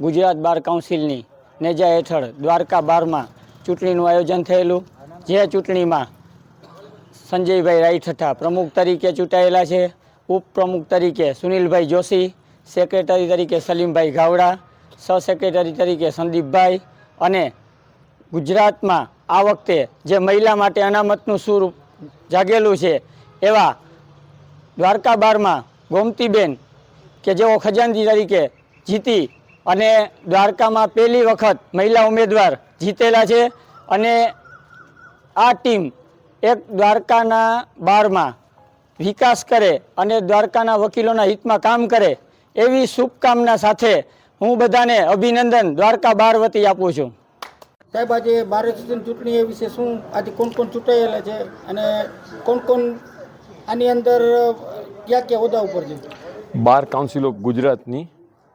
ગુજરાત બાર કાઉન્સિલની નેજા હેઠળ દ્વારકા બારમાં ચૂંટણીનું આયોજન થયેલું, જે ચૂંટણીમાં સંજયભાઈ રાઈઠઠા પ્રમુખ તરીકે ચૂંટાયેલા છે. ઉપપ્રમુખ તરીકે સુનિલભાઈ જોશી, સેક્રેટરી તરીકે સલીમભાઈ ગાવડા, સહસેક્રેટરી તરીકે સંદીપભાઈ અને ગુજરાતમાં આ વખતે જે મહિલા માટે અનામતનું સૂર જાગેલું છે એવા દ્વારકા બારમાં ગોમતીબેન કે જેઓ ખજાનજી તરીકે જીતી અને દ્વારકામાં પહેલી વખત મહિલા ઉમેદવાર જીતેલા છે અને આ ટીમ એક દ્વારકાના બારમાં વિકાસ કરે અને દ્વારકાના વકીલોના હિતમાં કામ કરે એવી શુભકામના સાથે હું બધાને અભિનંદન દ્વારકા બાર વતી આપું છું. સાહેબ આજે ભારત ચૂંટણી ચૂંટણી એ વિશે શું? આજે કોણ કોણ ચૂંટાયેલા છે અને કોણ કોણ આની અંદર ક્યાં ક્યાં હોદ્દા ઉપર છે? બાર કાઉન્સિલ ઓફ ગુજરાતની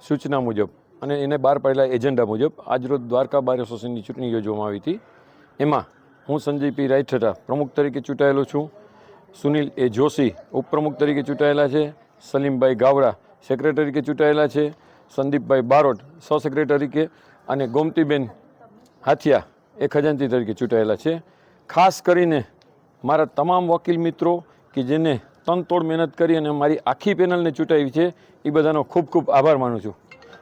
સૂચના મુજબ અને એને બહાર પાડેલા એજન્ડા મુજબ આજરોજ દ્વારકા બાર એસોસિએશનની ચૂંટણી યોજવામાં આવી હતી. એમાં હું સંજય પી. રાયઠઠા પ્રમુખ તરીકે ચૂંટાયેલો છું. સુનિલ એ જોશી ઉપપ્રમુખ તરીકે ચૂંટાયેલા છે. સલીમભાઈ ગાવડા સેક્રેટરી તરીકે ચૂંટાયેલા છે. સંદીપભાઈ બારોટ સહસેક્રેટરી તરીકે અને ગોમતીબેન હાથિયા એ ખજાનચી તરીકે ચૂંટાયેલા છે. ખાસ કરીને મારા તમામ વકીલ મિત્રો કે જેને તનતોડ મહેનત કરી અને મારી આખી પેનલને ચૂંટાવી છે, એ બધાનો ખૂબ ખૂબ આભાર માનું છું.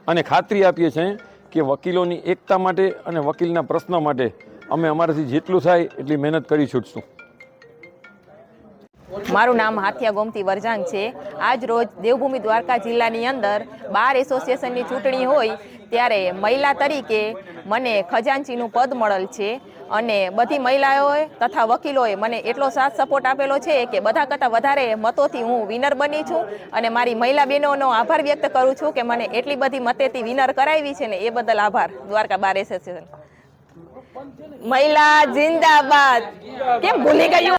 અને ખાતરી આપીએ છીએ કે વકીલોની એકતા માટે અને વકીલના પ્રશ્નો માટે અમે અમારાથી જેટલું થાય એટલી મહેનત કરી છૂટશું. મારું નામ હાથિયા ગોમતી વરજાંગ છે. આજ રોજ દેવભૂમિ દ્વારકા જિલ્લાની અંદર બાર એસોસિએશનની ચૂંટણી હોય ત્યારે મહિલા તરીકે મને ખજાનચીનું પદ મળેલ છે અને બધી મહિલાઓએ તથા વકીલોએ મને એટલો સાથ સપોર્ટ આપેલો છે કે બધા કરતાં વધારે મતોથી હું વિનર બની છું અને મારી મહિલા બહેનોનો આભાર વ્યક્ત કરું છું કે મને એટલી બધી મતેથી વિનર કરાવી છે ને એ બદલ આભાર. દ્વારકા બાર એસોસિએશન મહિલા જિંદાબાદ. કેમ ભૂલી ગયું